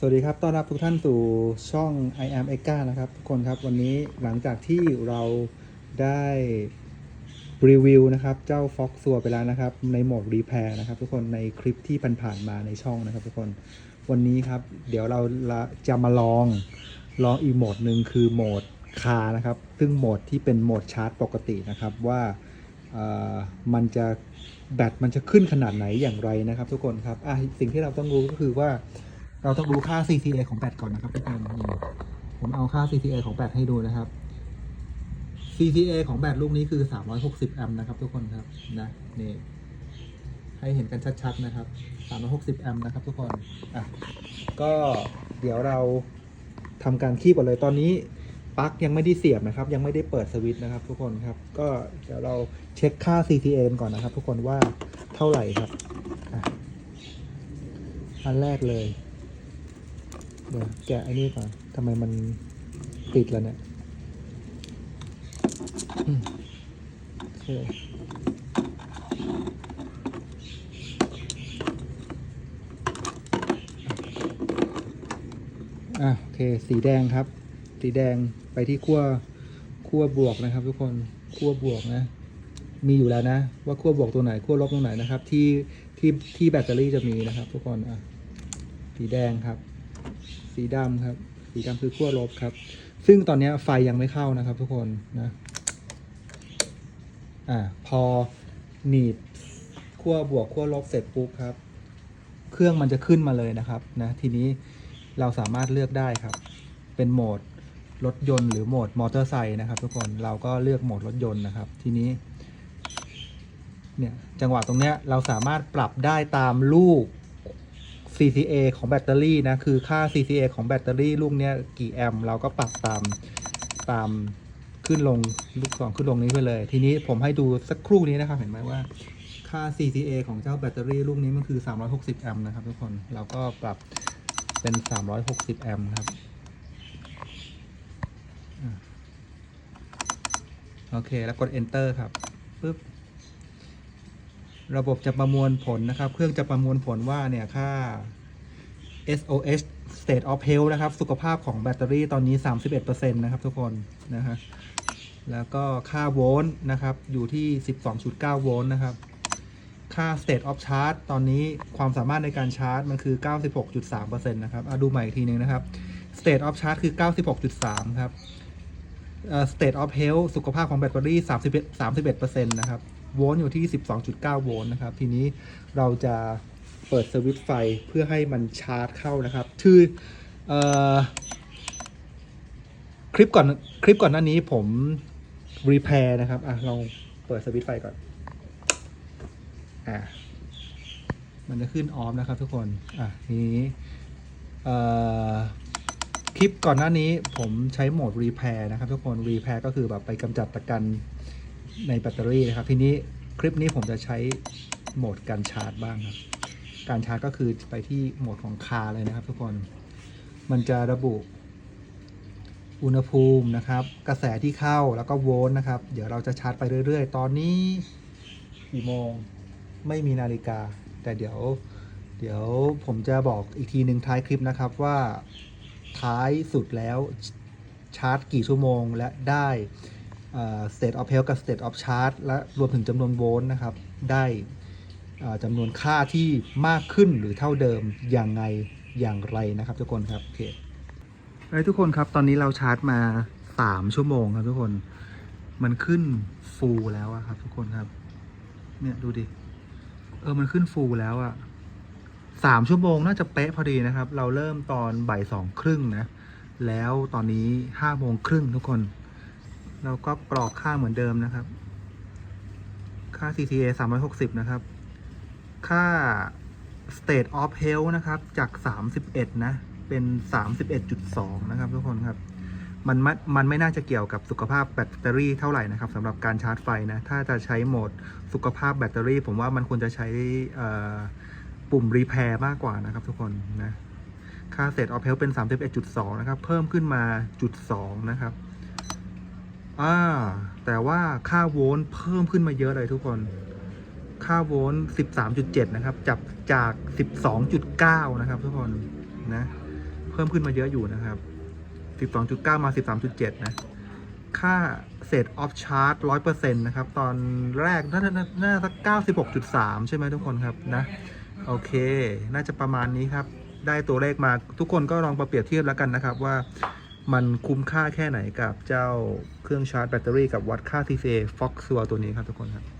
สวัสดีครับ ต้อนรับทุกท่านสู่ช่อง I am e g a นะครับทุกคนครับวันนี้หลังจากที่เราได้รีวิวนะครับ เจ้า Fox ซัวไปแล้วนะครับ ในโหมด Repair นะครับ ทุกคนในคลิปที่ผ่านๆมาในช่องนะครับ ทุกคนวันนี้ครับ เดี๋ยวเราจะมาลองลองอีกโหมดหนึ่งคือโหมดคานะครับ ซึ่งโหมดที่เป็นโหมดชาร์จปกตินะครับว่ามันจะแบตมันจะขึ้นขนาดไหนอย่างไรนะครับ ทุกคนครับสิ่งที่เราต้องรู้ก็คือว่า เราต้องรู้ค่า CCA ของแบตก่อนนะครับทุกคนนี่ผมเอาค่า CCA ของแบตให้ดูนะครับ CCA ของแบตลูกนี้คือ 360 แอมป์นะครับ ทุกคนครับนะนี่ให้เห็นกันชัดๆนะครับ 360 แอมป์นะครับ ทุกคนอะก็เดี๋ยวเราทำการคีบก่อนเลยตอนนี้ปลั๊กยังไม่ได้เสียบนะครับ ยังไม่ได้เปิดสวิตช์นะครับ ทุกคนครับ ก็เดี๋ยวเราเช็คค่า CCA กันก่อนนะครับ ทุกคนว่าเท่าไหร่ครับอะอันแรกเลย เดี๋ยวแกะไอ้นี่ก่อนทำไมมันติดแล้วเนี่ยอืมโอเคอะโอเคสีแดงครับ สีแดงไปที่ขั้วขั้วบวกนะครับ ทุกคนขั้วบวกนะ มีอยู่แล้วนะ ว่าขั้วบวกตัวไหนขั้วลบตรงไหนนะครับ ที่ที่ที่แบตเตอรี่จะมีนะครับ ทุกคนอะสีแดงครับ สีดำครับ สีดำคือขั้วลบครับ ซึ่งตอนนี้ไฟยังไม่เข้านะครับ ทุกคนนะอ่าพอหนีบขั้วบวกขั้วลบเสร็จปุ๊บครับ เครื่องมันจะขึ้นมาเลยนะครับนะทีนี้เราสามารถเลือกได้ครับ เป็นโหมดรถยนต์หรือโหมดมอเตอร์ไซค์นะครับ ทุกคนเราก็เลือกโหมดรถยนต์นะครับ ทีนี้เนี่ยจังหวะตรงเนี้ยเราสามารถปรับได้ตามลูก CCA ของแบตเตอรี่นะ คือค่า CCA ของแบตเตอรี่ลูกเนี้ยกี่แอมป์เราก็ปรับตามตามขึ้นลงลูกสองขึ้นลงนี้ไปเลย ทีนี้ผมให้ดูสักครู่นี้นะครับ เห็นไหมว่าค่า CCA ของเจ้าแบตเตอรี่ลูกนี้มันคือ 360 แอมป์นะครับทุกคน เราก็ปรับเป็น 360 แอมป์ครับ โอเค แล้วกด enter ครับปึ๊บ ระบบจะประมวลผลนะครับ เครื่องจะประมวลผลว่าเนี่ยค่า SOH state of health นะครับ สุขภาพของแบตเตอรี่ตอนนี้ 31%นะครับทุกคนนะฮะแล้วก็ค่าโวลต์นะครับ อยู่ที่ 12.9 โวลต์นะครับ ค่า state of charge ตอนนี้ความสามารถในการชาร์จ มันคือ 96.3%นะครับเอาดูใหม่อีกทีหนึงนะครับ state of charge คือ 96.3 ครับ state of health สุขภาพของแบตเตอรี่ 31 31%นะครับ โวลต์อยู่ที่ 12.9 โวลต์นะครับ ทีนี้เราจะเปิดสวิตช์ไฟเพื่อให้มันชาร์จเข้านะครับ คืออคลิปก่อนคลิปก่อนหน้านี้ผมรีเพร์นะครับ อะลองเปิดสวิตช์ไฟก่อน อะมันจะขึ้นออฟนะครับทุกคน อะทีนี้เอ่อคลิปก่อนหน้านี้ผมใช้โหมดรีแพร์นะครับทุกคนรีแพร์ก็คือแบบไปกำจัดตะกัน ในแบตเตอรี่นะครับ ทีนี้คลิปนี้ผมจะใช้โหมดการชาร์จบ้างครับ การชาร์จก็คือไปที่โหมดของคาเลยนะครับ ทุกคน มันจะระบุอุณหภูมินะครับ กระแสที่เข้าแล้วก็โวลต์นะครับ เดี๋ยวเราจะชาร์จไปเรื่อย ๆ ตอนนี้กี่โมงไม่มีนาฬิกา แต่เดี๋ยว เดี๋ยวผมจะบอกอีกทีหนึ่งท้ายคลิปนะครับว่าท้ายสุดแล้วชาร์จกี่ชั่วโมงและได้ state of health กับ state of charge และรวมถึงจำนวนโวลต์นะครับ ได้จำนวนค่าที่มากขึ้นหรือเท่าเดิมอย่างไงอย่างไรนะครับทุกคนครับโอเคเฮ้ทุกคนครับตอนนี้เราชาร์จมา 3 ชั่วโมงครับทุกคนมันขึ้นฟูลแล้วอะครับ ทุกคนครับ เนี่ยดูดิเออมันขึ้นฟูลแล้วอะสามชั่วโมงน่าจะเป๊ะพอดีนะครับ เราเริ่มตอนบ่ายสองครึ่งนะ แล้วตอนนี้ห้าโมงครึ่งทุกคน เราก็กรอกค่าเหมือนเดิมนะครับ ค่า CTA 360 นะครับ ค่า state of health นะครับ จาก 31 นะ เป็น 31.2 นะครับ ทุกคนครับ มันม่มันไม่น่าจะเกี่ยวกับสุขภาพแบตเตอรี่เท่าไหร่นะครับสำหรับการชาร์จไฟนะ ถ้าจะใช้โหมดสุขภาพแบตเตอรี่ ผมว่ามันควรจะใช้ปุ่มรีแพร์มากกว่านะครับ ทุกคนนะ ค่าเศษออฟเฮลเป็น 31.2 นะครับ เพิ่มขึ้นมาจุด2นะครับ อ่าแต่ว่าค่าโวลต์เพิ่มขึ้นมาเยอะเลยทุกคน ค่าโวลต์13.7 นะครับจากจาก 12.9 นะครับ ทุกคนนะ เพิ่มขึ้นมาเยอะอยู่นะครับ 12.9 มา 13.7 นะ ค่าเศษออฟชาร์จ100%นะครับ ตอนแรกน่าจะน่าจะสัก96.3 ใช่ไหมทุกคนครับนะ โอเค น่าจะประมาณนี้ครับ ได้ตัวเลขมาทุกคนก็ลองมาเปรียบเทียบแล้วกันนะครับว่ามันคุ้มค่าแค่ไหนกับเจ้า เครื่องชาร์จแบตเตอรี่กับวัดค่า TCA Fox ตัวนี้ครับทุกคนครับ